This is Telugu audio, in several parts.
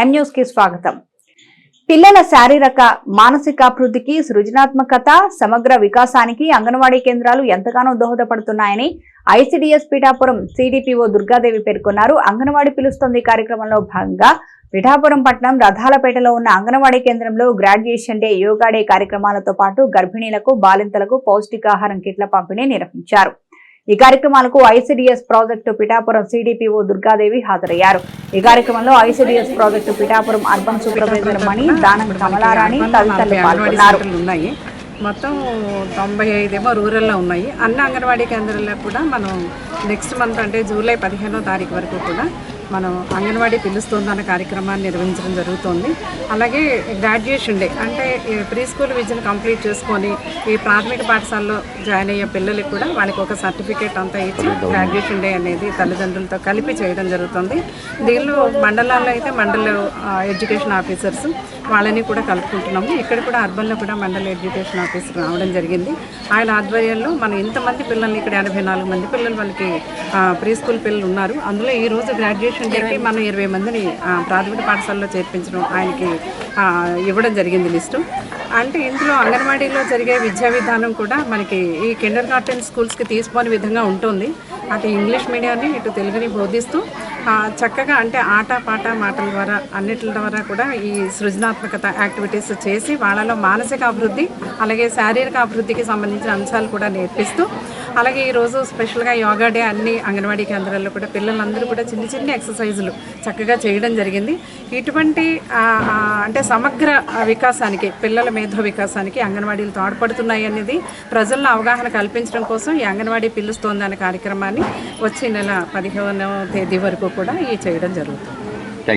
ఎం కి స్వాగతం. పిల్లల శారీరక మానసికాభివృద్ధికి సృజనాత్మకత సమగ్ర వికాసానికి అంగన్వాడీ కేంద్రాలు ఎంతగానో దోహదపడుతున్నాయని ఐసిడిఎస్ పీఠాపురం సిడిపిఓ దుర్గాదేవి పేర్కొన్నారు. అంగన్వాడీ పిలుస్తోంది కార్యక్రమంలో భాగంగా పిఠాపురం పట్టణం రథాలపేటలో ఉన్న అంగన్వాడీ కేంద్రంలో గ్రాడ్యుయేషన్ డే యోగా డే కార్యక్రమాలతో పాటు గర్భిణీలకు బాలింతలకు పౌష్టికాహారం కిట్ల పంపిణీ నిర్వహించారు. ఈ కార్యక్రమాలకు ICDS project Pithapuram CDPO Durgadevi హాజరయ్యారు. ఈ కార్యక్రమంలో ICDS project Pithapuram urban supervisor Mani Danam Kamalarani తదితరులు పాల్గొన్నారు. ఉన్నాయి. మొత్తం తొంభై ఐదేమో రూరల్లో ఉన్నాయి. అన్ని అంగన్వాడీ కేంద్రాల్లో కూడా మనం నెక్స్ట్ మంత్ అంటే జూలై పదిహేనో తారీఖు వరకు కూడా మనం అంగన్వాడీ పిలుస్తుందన్న కార్యక్రమాన్ని నిర్వహించడం జరుగుతుంది. అలాగే గ్రాడ్యుయేషన్ డే అంటే ప్రీ స్కూల్ విద్యను కంప్లీట్ చేసుకొని ఈ ప్రాథమిక పాఠశాలలో జాయిన్ అయ్యే పిల్లలకి కూడా వాళ్ళకి ఒక సర్టిఫికేట్ అంతా ఇచ్చి గ్రాడ్యుయేషన్ డే అనేది తల్లిదండ్రులతో కలిపి చేయడం జరుగుతుంది. దీనిలో మండలాల్లో అయితే మండల ఎడ్యుకేషన్ ఆఫీసర్స్ వాళ్ళని కూడా కలుపుకుంటున్నాము. ఇక్కడ కూడా అర్బన్లో కూడా మండల ఎడ్యుకేషన్ ఆఫీసర్ రావడం జరిగింది. ఆయన ఆధ్వర్యంలో మనం ఇంతమంది పిల్లల్ని ఇక్కడ ఎనభై నాలుగు మంది పిల్లలు వాళ్ళకి ప్రీ స్కూల్ పిల్లలు ఉన్నారు. అందులో ఈ రోజు గ్రాడ్యుయేషన్ డేకి మనం ఇరవై మందిని ప్రాథమిక పాఠశాలలో చేర్పించడం ఆయనకి ఇవ్వడం జరిగింది లిస్టు. అంటే ఇందులో అంగన్వాడీలో జరిగే విద్యా విధానం కూడా మనకి ఈ కిండర్ గార్టెన్ స్కూల్స్కి తీసుకోని విధంగా ఉంటుంది. అటు ఇంగ్లీష్ మీడియాన్ని ఇటు తెలుగుని బోధిస్తూ చక్కగా అంటే ఆట పాట మాటల ద్వారా అన్నిటి ద్వారా కూడా ఈ సృజనాత్మకత యాక్టివిటీస్ చేసి వాళ్ళలో మానసిక అభివృద్ధి అలాగే శారీరక అభివృద్ధికి సంబంధించిన అంశాలు కూడా నేర్పిస్తూ అలాగే ఈరోజు స్పెషల్గా యోగా డే అన్ని అంగన్వాడీ కేంద్రాల్లో కూడా పిల్లలందరూ కూడా చిన్న చిన్న ఎక్సర్సైజులు చక్కగా చేయడం జరిగింది. ఇటువంటి అంటే సమగ్ర ఆ, వికాసానికి పిల్లల మేధో వికాసానికి అంగన్వాడీలు తోడ్పడుతున్నాయి అనేది ప్రజల్లో అవగాహన కల్పించడం కోసం ఈ అంగన్వాడీ పిలుస్తోంది అనే కార్యక్రమాన్ని వచ్చే నెల పదిహేనవ తేదీ వరకు కూడా ఈ చేయడం జరుగుతుంది.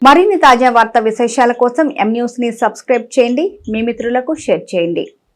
మరిన్ని తాజా వార్తా విశేషాల కోసం ఎం న్యూస్ని సబ్స్క్రైబ్ చేయండి. మీ మిత్రులకు షేర్ చేయండి.